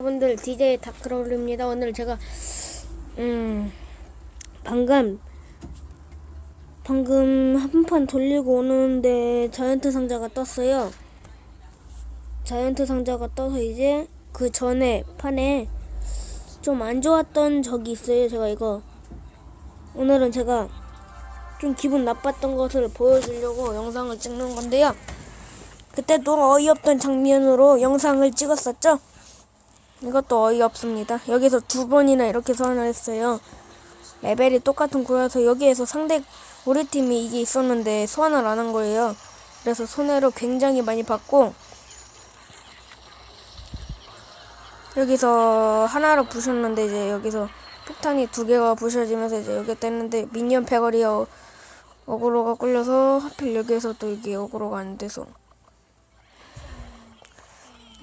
여러분들 DJ 다크롤입니다. 오늘 제가 음 방금 방금 한 판 돌리고 오는데 자이언트 상자가 떴어요. 자이언트 상자가 떠서 이제 그 전에 판에 좀 안 좋았던 적이 있어요. 제가 이거 오늘은 제가 좀 기분 나빴던 것을 보여주려고 영상을 찍는 건데요. 그때도 어이없던 장면으로 영상을 찍었었죠. 이것도 어이없습니다. 여기서 두 번이나 이렇게 소환을 했어요. 레벨이 똑같은 구여서 여기에서 상대 우리 팀이 이게 있었는데 소환을 안 한 거예요. 그래서 손해를 굉장히 많이 받고 여기서 하나로 부셨는데 이제 여기서 폭탄이 두 개가 부셔지면서 이제 여기 뗐는데 미니언 패거리 어, 어그로가 끌려서 하필 여기에서 또 이게 어그로가 안 돼서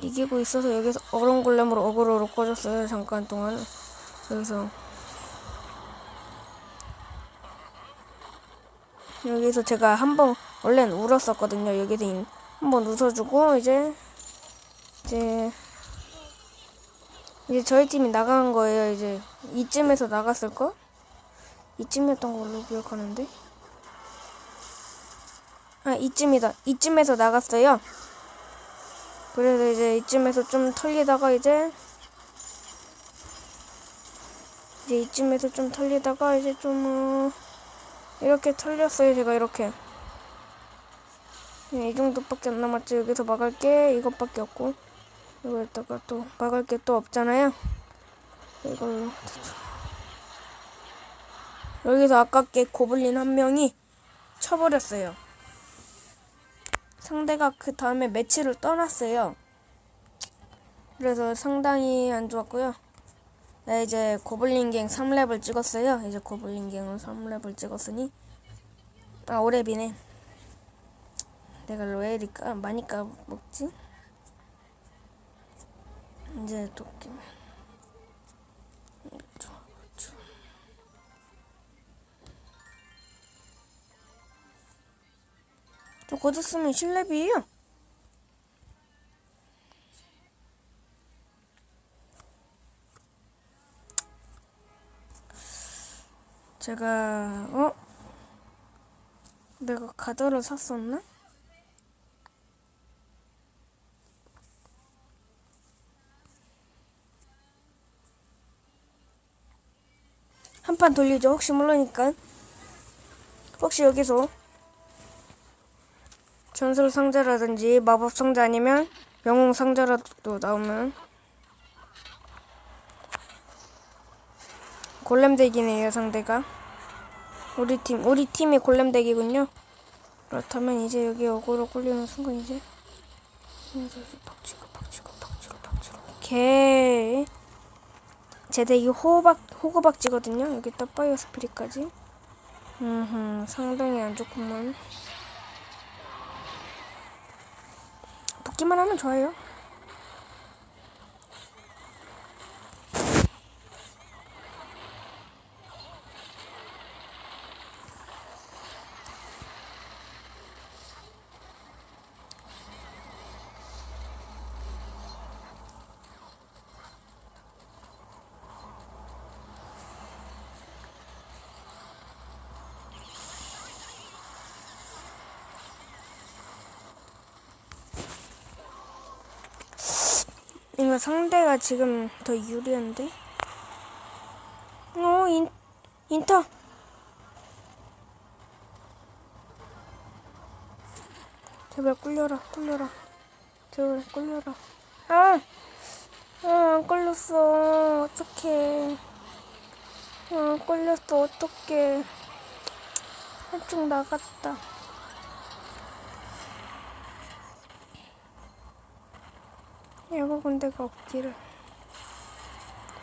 이기고 있어서 여기서 얼음 골렘으로 어그로로 꺼졌어요 잠깐 동안. 여기서 여기서 제가 한번 원래는 울었었거든요 여기서 인- 한번 웃어주고 이제 이제 이제 저희 팀이 나간 거예요 이제. 이쯤에서 나갔을 거 이쯤이었던 걸로 기억하는데. 아 이쯤이다. 이쯤에서 나갔어요? 그래서 이제 이쯤에서 좀 털리다가 이제 이제 이쯤에서 좀 털리다가 이제 좀 어, 이렇게 털렸어요 제가 이렇게. 네, 이 정도밖에 안 남았죠. 여기서 막을 게. 이것밖에 없고 이거에다가 또 막을 게 또 없잖아요 이걸로. 여기서 아깝게 고블린 한 명이 쳐버렸어요 상대가 그 다음에 매치를 떠났어요. 그래서 상당히 안 좋았고요. 네, 이제 고블린갱 3렙을 찍었어요. 이제 고블린갱을 3렙을 찍었으니 아 오랩이네. 내가 왜 이리 까, 많이 까먹지? 이제 도끼 저곧 있으면 실랩이에요. 제가 어? 내가 가더를 샀었나? 한 판 돌리죠. 혹시 모르니까. 혹시 여기서 전설 상자라든지 마법 상자 아니면 영웅 상자라도 나오면 골렘 덱이네요 상대가 우리 팀 우리 팀이 골렘 덱이군요 그렇다면 이제 여기 어그로 굴리는 순간 이제 이제 박치고 박치고 박치고 박치고 오케이 제 덱이 호박 호구박지거든요. 여기 딱 파이어 스피릿까지. 음 상당히 안 좋구만 붙기만 하면 좋아요. 이거 상대가 지금 더 유리한데? 어, 인, 인터. 제발 꿀려라, 꿀려라. 제발 꿀려라. 아! 아, 안 걸렸어. 어떡해. 아, 걸렸어. 어떡해. 한쪽 나갔다. 야구 군대가 없기를.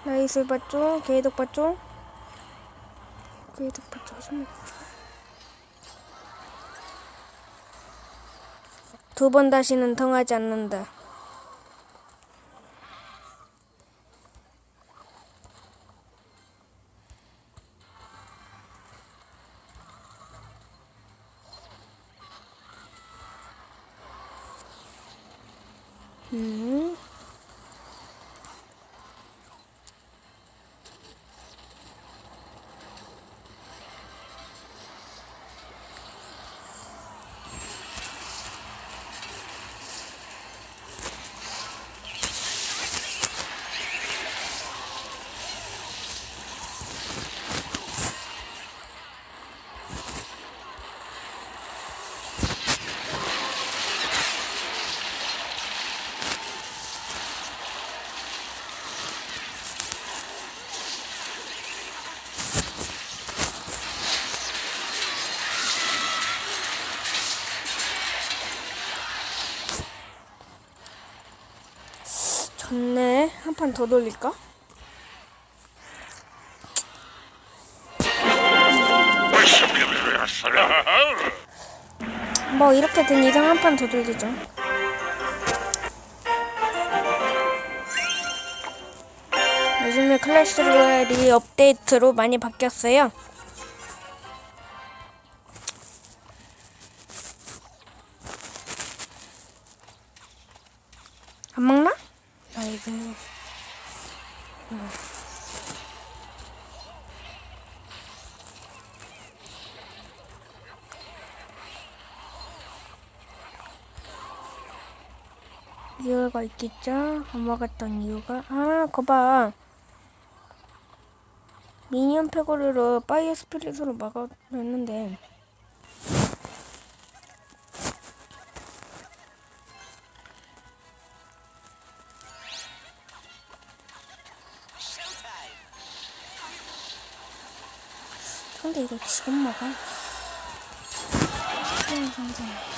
나이스 봤죠? 개이득 봤죠? 개이득 봤죠? 두번 다시는 통하지 않는다. 음. 좋네. 한 판 더 돌릴까? 뭐 이렇게 된 이상 한 판 더 돌리죠. 요즘에 클래시 로얄이 업데이트로 많이 바뀌었어요. 안 먹나? 아이고. 이유가 있겠죠? 안 먹었던 이유가? 아 거봐. 미니언 패거리로 파이어 스피릿으로 막아냈는데 근데 이거 지금 먹어. 그냥 상상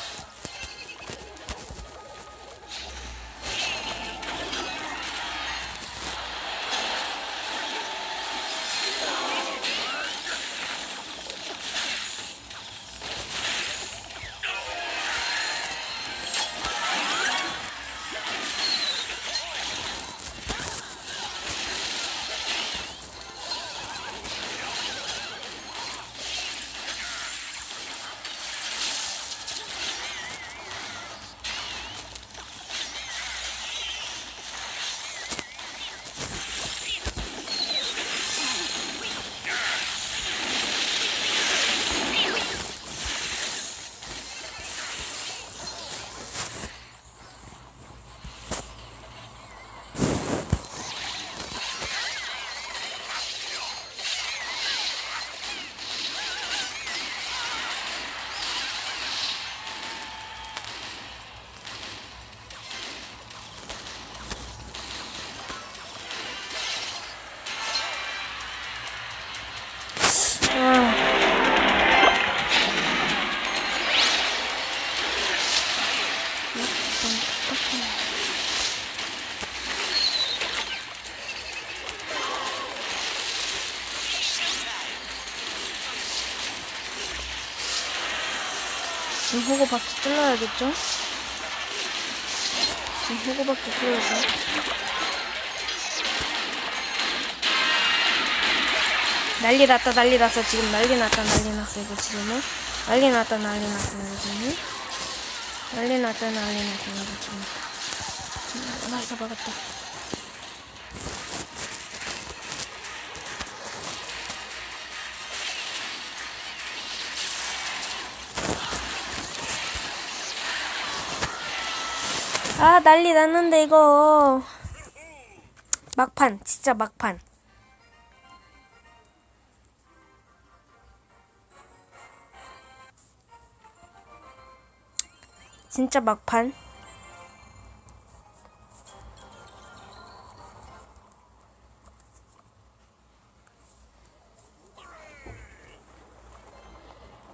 지금 호구 박스 찔러야겠죠? 지금 호구 박스 찔러야죠. 난리 났다 난리 났어 지금 난리 났다 난리 났어 이거 지금은 난리 났다 난리 났어 이거 지금 난리 났다 난리 이거 지금 막았다 막았다. 아 난리 났는데 이거. 막판 진짜 막판 진짜 막판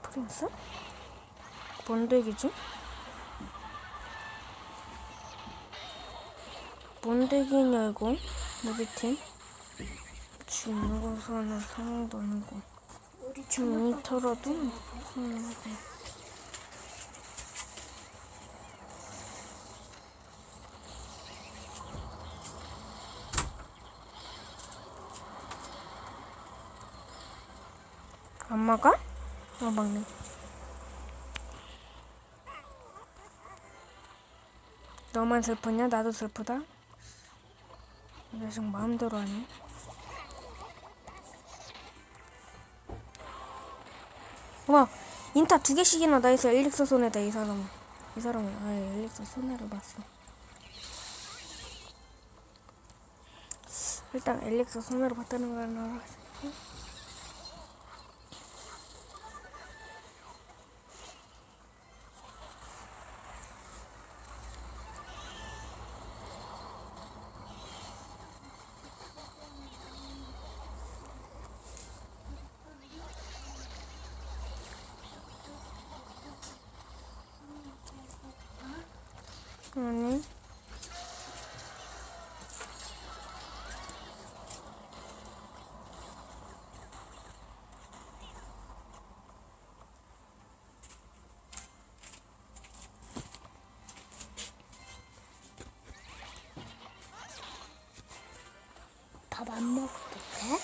프린스? 뭔 덱이지? 뭔 덱이냐 이거? 우리 팀? 지금 이거서는 상황도 아니고 지금 이터라도 상황하 안 막아? 어 막네 너만 슬프냐? 나도 슬프다. 이 자식 마음대로 하네. 와, 인타 두 개씩이나 다 있어. 엘릭서 손에다 이 사람은. 이 사람은 아예 엘릭서 손해를 봤어. 일단 엘릭서 손해를 봤다는 걸 알아. 아니. 밥 안 먹어도 돼?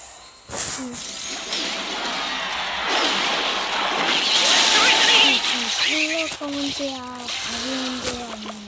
응. 클로가 문제야, 밥이 문제야, 아니면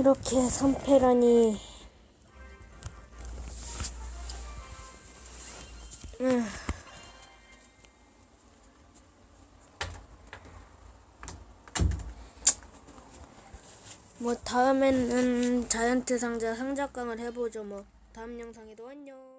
이렇게 3패라니. 음. 뭐 다음에는 자이언트 상자 상자깡을 해보죠 뭐 다음 영상에도 안녕